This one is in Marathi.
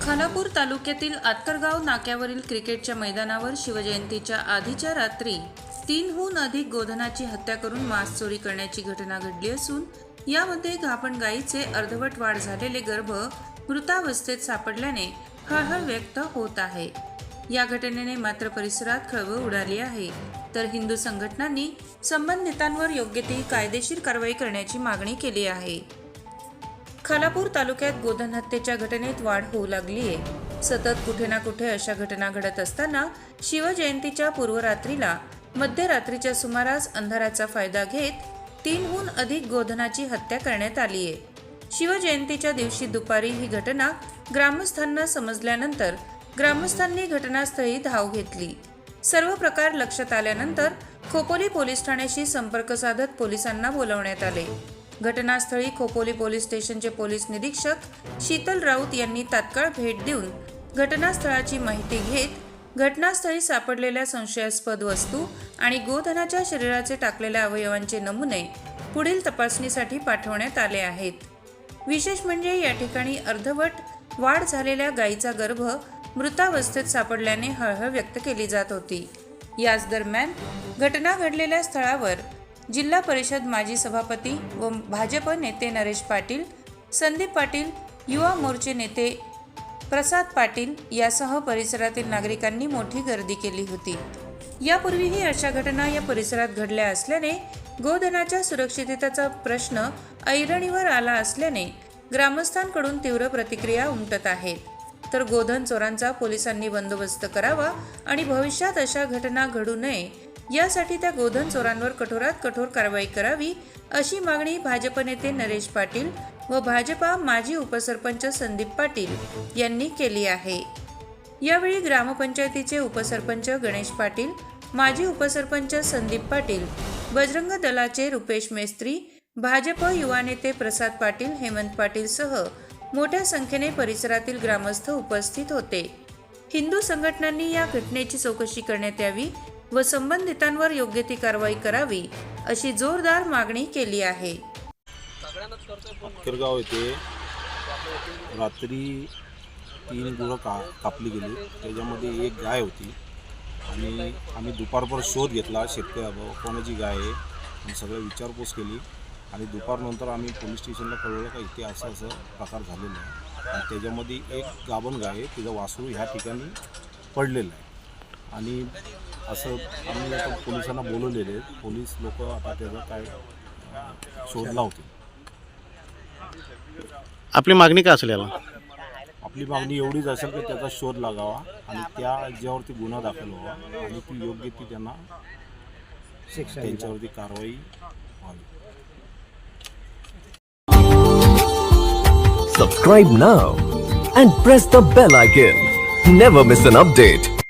खानापूर तालुक्यातील आतकरगाव नाक्यावरील क्रिकेटच्या मैदानावर शिवजयंतीच्या आधीच्या रात्री तीनहून अधिक गोधनाची हत्या करून मांस चोरी करण्याची घटना घडली असून यामध्ये घापण गायीचे अर्धवट वाढ झालेले गर्भ मृतावस्थेत सापडल्याने हळहळ व्यक्त होत आहे. या घटनेने मात्र परिसरात खळबळ उडाली आहे. तर हिंदू संघटनांनी संबंधितांवर योग्य ती कायदेशीर कारवाई करण्याची मागणी केली आहे. खालापूर तालुक्यात गोधन हत्येच्या घटनेत वाढ होऊ लागली आहे. सतत कुठे ना कुठे अशा घटना घडत असताना शिवजयंतीच्या पूर्वरात्रीला मध्यरात्रीच्या सुमारास अंधाराचा फायदा घेत तीनहून अधिक गोधनाची हत्या करण्यात आली आहे. शिवजयंतीच्या दिवशी दुपारी ही घटना ग्रामस्थांना समजल्यानंतर ग्रामस्थांनी घटनास्थळी धाव घेतली. सर्व प्रकार लक्षात आल्यानंतर खोपोली पोलीस ठाण्याशी संपर्क साधत पोलिसांना बोलवण्यात आले. घटनास्थळी खोपोली पोलीस स्टेशनचे पोलीस निरीक्षक शीतल राऊत यांनी तात्काळ भेट देऊन घटनास्थळाची माहिती घेत घटनास्थळी सापडलेल्या संशयास्पद वस्तू आणि गोधनाच्या शरीराचे टाकलेल्या अवयवांचे नमुने पुढील तपासणीसाठी पाठवण्यात आले आहेत. विशेष म्हणजे या ठिकाणी अर्धवट वाढ झालेल्या गायीचा गर्भ मृतावस्थेत सापडल्याने हळहळ व्यक्त केली जात होती. याच दरम्यान घटना घडलेल्या स्थळावर जिल्हा परिषद माजी सभापती व भाजप नेते नरेश पाटील संदीप पाटील युवा मोर्चे नेते प्रसाद पाटील यासह परिसरातील नागरिकांनी मोठी गर्दी केली होती. यापूर्वीही अशा घटना या परिसरात घडल्या असल्याने गोधनाच्या सुरक्षिततेचा प्रश्न ऐरणीवर आला असल्याने ग्रामस्थांकडून तीव्र प्रतिक्रिया उमटत आहेत तर गोधन चोरांचा पोलिसांनी बंदोबस्त करावा आणि भविष्यात अशा घटना घडू नये यासाठी त्या गोधन चोरांवर कठोरात कठोर कारवाई करावी अशी मागणी भाजप नेते नरेश पाटील व भाजपा माजी उपसरपंच संदीप पाटील यांनी केली आहे. यावेळी ग्रामपंचायतीचे उपसरपंच गणेश पाटील माजी उपसरपंच संदीप पाटील बजरंग दलाचे रुपेश मेस्त्री भाजप युवा नेते प्रसाद पाटील हेमंत पाटील सह मोठ्या संख्येने परिसरातील ग्रामस्थ उपस्थित होते. हिंदू संघटनांनी या घटनेची चौकशी करण्यात यावी व संबंधितांवर योग्य ती कारवाई करावी अशी जोरदार मागणी केली आहे. अखेरगाव येथे रात्री तीन गुरं का कापली गेली. त्याच्यामध्ये एक गाय होती. आणि आम्ही दुपारभर शोध घेतला शेतकऱ्या कोणाची गाय आहे? आणि सगळं विचारपूस केली. आणि दुपारनंतर आम्ही पोलीस स्टेशनला कळवलं का इथे असं असं प्रकार झालेला आहे. आणि त्याच्यामध्ये एक गाभण गाय आहे तिचं वासरू ह्या ठिकाणी पडलेलं आहे. आणि असं आम्ही आता पोलिसांना बोलवलेले आहेत. पोलीस लोक आता त्याचा काय शोध लावतील. आपली मागणी काय असेल याला? आपली मागणी एवढीच असेल की त्याचा शोध लागावा आणि त्या ज्यावरती गुन्हा दाखल व्हावा आणि ती योग्य ती त्यांना त्यांच्यावरती कारवाई व्हावी. Subscribe now and press the bell icon. Never miss an update.